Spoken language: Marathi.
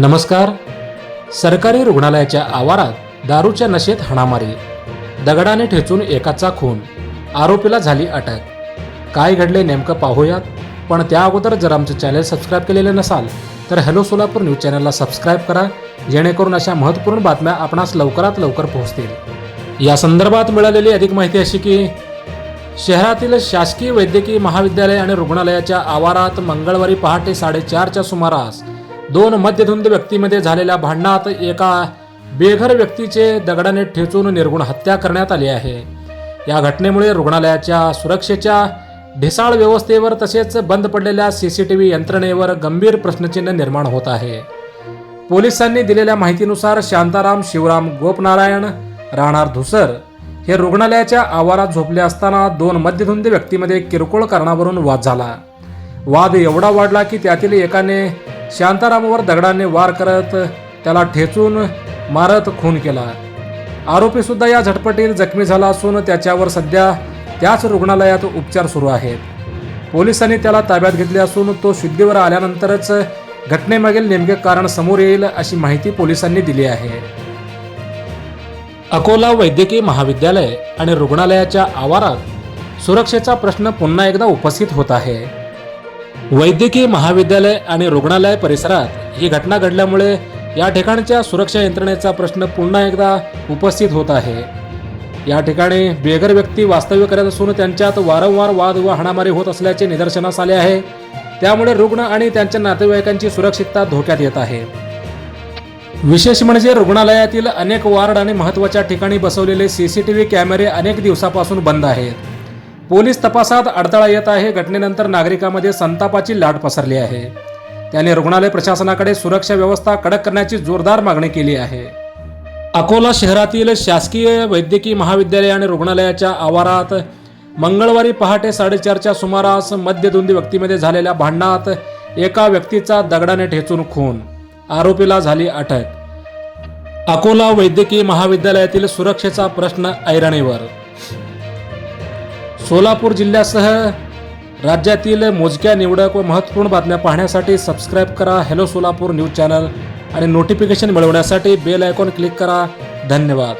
नमस्कार. सरकारी रुग्णालयाच्या आवारात दारूच्या नशेत हाणामारी. दगडाने ठेचून एकाचा खून. आरोपीला झाली अटक. काय घडले नेमकं पाहूयात. पण त्या अगोदर जर आमचं चॅनल सबस्क्राईब केलेलं नसाल तर हॅलो सोलापूर न्यूज चॅनलला सबस्क्राईब करा जेणेकरून अशा महत्त्वपूर्ण बातम्या आपणास लवकरात लवकर पोहोचतील. या संदर्भात मिळालेली अधिक माहिती अशी की शहरातील शासकीय वैद्यकीय महाविद्यालय आणि रुग्णालयाच्या आवारात मंगळवारी पहाटे साडेचारच्या सुमारास दोन मध्यधुंद व्यक्तीमध्ये झालेल्या भांडणात एका बेघर व्यक्तीचे दगडाने ठेचून निर्गुण हत्या करण्यात आली आहे. या घटनेमुळे रुग्णालयाच्या सुरक्षेच्या ढिसाळ व्यवस्थेवर तसेच बंद पडलेल्या सी सी टी व्ही यंत्रणेवर गंभीर प्रश्नचिन्ह निर्माण होत आहे. पोलिसांनी दिलेल्या माहितीनुसार शांताराम शिवराम गोपनारायण राहणार धुसर हे रुग्णालयाच्या आवारात झोपले असताना दोन मध्यधुंद व्यक्तीमध्ये किरकोळ कारणावरून वाद झाला. वाद एवढा वाढला की त्यातील एकाने शांतारामवर दगडाने वार करत त्याला ठेचून मारत खून केला. आरोपी सुद्धा या झटपटीत जखमी झाला असून त्याच्यावर सध्या त्याच रुग्णालयात उपचार सुरू आहेत. पोलिसांनी त्याला ताब्यात घेतले असून तो शुद्धीवर आल्यानंतरच घटनेमागील नेमके कारण समोर येईल अशी माहिती पोलिसांनी दिली आहे. अकोला वैद्यकीय महाविद्यालय आणि रुग्णालयाच्या आवारात सुरक्षेचा प्रश्न पुन्हा एकदा उपस्थित होत आहे. वैद्यकीय महाविद्यालय आणि रुग्णालय परिसरात ही घटना घडल्यामुळे या ठिकाणच्या सुरक्षा यंत्रणेचा प्रश्न पुन्हा एकदा उपस्थित होत आहे. या ठिकाणी बेघर व्यक्ती वास्तव्य करत असून त्यांच्यात वारंवार वाद व हाणामारी होत असल्याचे निदर्शनास आले आहे. त्यामुळे रुग्ण आणि त्यांच्या नातेवाईकांची सुरक्षितता धोक्यात येत आहे. विशेष म्हणजे रुग्णालयातील अनेक वार्ड आणि महत्त्वाच्या ठिकाणी बसवलेले सीसीटीव्ही कॅमेरे अनेक दिवसापासून बंद आहेत. पोलीस तपासात अडथळा येत आहे. घटनेनंतर नागरिकांमध्ये संतापाची लाट पसरली आहे. त्याने रुग्णालय प्रशासनाकडे सुरक्षा व्यवस्था कडक करण्याची जोरदार मागणी केली आहे. अकोला शहरातील शासकीय वैद्यकीय महाविद्यालय आणि रुग्णालयाच्या आवारात मंगळवारी पहाटे साडेचारच्या सुमारास मध्यदुंदी व्यक्तीमध्ये झालेल्या भांडणात एका व्यक्तीचा दगडाने ठेचून खून. आरोपीला झाली अटक. अकोला वैद्यकीय महाविद्यालयातील सुरक्षेचा प्रश्न ऐरणीवर. सोलापूर जिल्ह्यासह राज्यातील मोजक्या निवडक व महत्त्वपूर्ण बातम्या पाहण्यासाठी सबस्क्राईब करा. हॅलो सोलापूर न्यूज चॅनल आणि नोटिफिकेशन मिळवण्यासाठी बेल आयकॉन क्लिक करा. धन्यवाद.